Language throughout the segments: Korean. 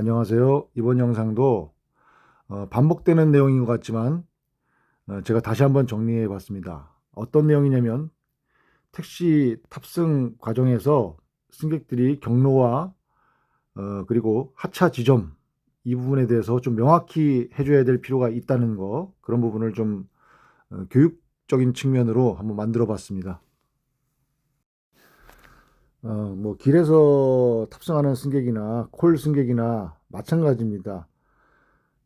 안녕하세요. 이번 영상도 어, 반복되는 내용인 것 같지만 어, 제가 다시 한번 정리해 봤습니다. 어떤 내용이냐면 택시 탑승 과정에서 승객들이 경로와 어, 그리고 하차 지점 이 부분에 대해서 좀 명확히 해줘야 될 필요가 있다는 거 그런 부분을 좀 어, 교육적인 측면으로 한번 만들어 봤습니다. 어, 뭐 길에서 탑승하는 승객이나 콜 승객이나 마찬가지입니다.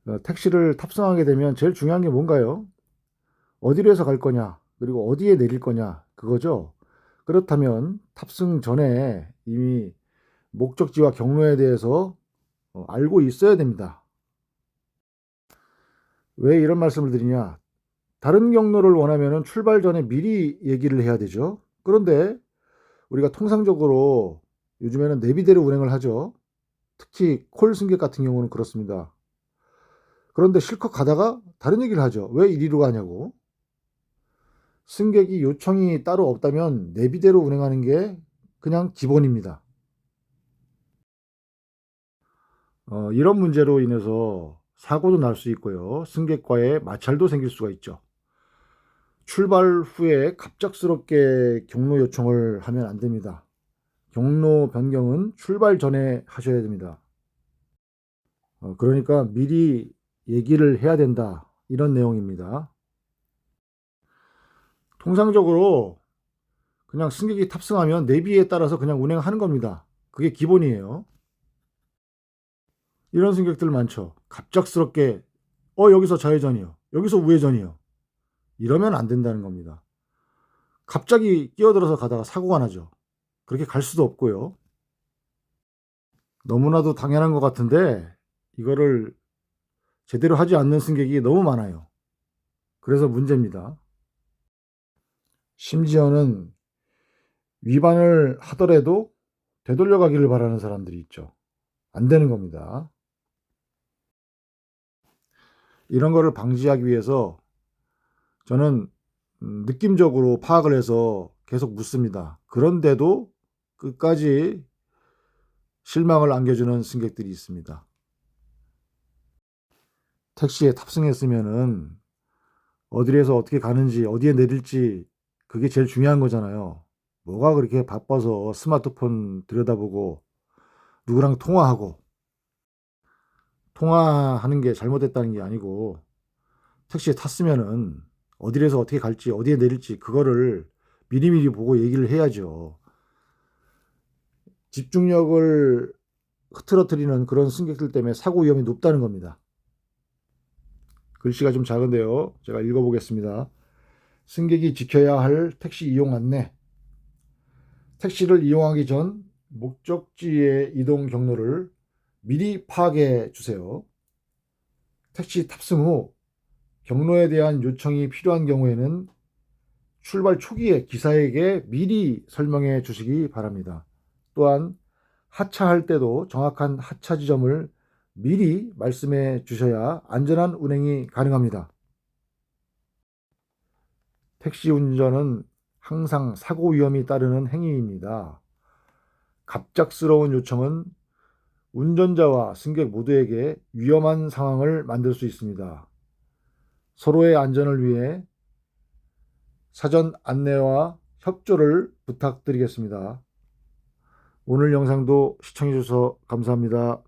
어, 택시를 탑승하게 되면 제일 중요한 게 뭔가요? 어디로 해서 갈 거냐, 그리고 어디에 내릴 거냐, 그거죠. 그렇다면 탑승 전에 이미 목적지와 경로에 대해서 어, 알고 있어야 됩니다. 왜 이런 말씀을 드리냐? 다른 경로를 원하면 출발 전에 미리 얘기를 해야 되죠. 그런데 우리가 통상적으로 요즘에는 내비대로 운행을 하죠. 특히 콜 승객 같은 경우는 그렇습니다. 그런데 실컷 가다가 다른 얘기를 하죠. 왜 이리로 가냐고. 승객이 요청이 따로 없다면 내비대로 운행하는 게 그냥 기본입니다. 어, 이런 문제로 인해서 사고도 날 수 있고요. 승객과의 마찰도 생길 수가 있죠. 출발 후에 갑작스럽게 경로 요청을 하면 안 됩니다. 경로 변경은 출발 전에 하셔야 됩니다. 어, 그러니까 미리 얘기를 해야 된다. 이런 내용입니다. 통상적으로 그냥 승객이 탑승하면 내비에 따라서 그냥 운행하는 겁니다. 그게 기본이에요. 이런 승객들 많죠. 갑작스럽게 어 여기서 좌회전이요. 여기서 우회전이요. 이러면 안 된다는 겁니다. 갑자기 끼어들어서 가다가 사고가 나죠. 그렇게 갈 수도 없고요. 너무나도 당연한 것 같은데 이거를 제대로 하지 않는 승객이 너무 많아요. 그래서 문제입니다. 심지어는 위반을 하더라도 되돌려 가기를 바라는 사람들이 있죠. 안 되는 겁니다. 이런 거를 방지하기 위해서 저는 음, 느낌적으로 파악을 해서 계속 묻습니다. 그런데도 끝까지 실망을 안겨주는 승객들이 있습니다. 택시에 탑승했으면은 어디에서 어떻게 가는지 어디에 내릴지 그게 제일 중요한 거잖아요. 뭐가 그렇게 바빠서 스마트폰 들여다보고 누구랑 통화하고 통화하는 게 잘못됐다는 게 아니고 택시에 탔으면은 어디에서 어떻게 갈지 어디에 내릴지 그거를 미리미리 보고 얘기를 해야죠. 집중력을 흐트러뜨리는 그런 승객들 때문에 사고 위험이 높다는 겁니다. 글씨가 좀 작은데요. 제가 읽어보겠습니다. 승객이 지켜야 할 택시 이용 안내. 택시를 이용하기 전 목적지의 이동 경로를 미리 파악해 주세요. 택시 탑승 후 경로에 대한 요청이 필요한 경우에는 출발 초기에 기사에게 미리 설명해 주시기 바랍니다. 또한 하차할 때도 정확한 하차 지점을 미리 말씀해 주셔야 안전한 운행이 가능합니다. 택시 운전은 항상 사고 위험이 따르는 행위입니다. 갑작스러운 요청은 운전자와 승객 모두에게 위험한 상황을 만들 수 있습니다. 서로의 안전을 위해 사전 안내와 협조를 부탁드리겠습니다. 오늘 영상도 시청해주셔서 감사합니다.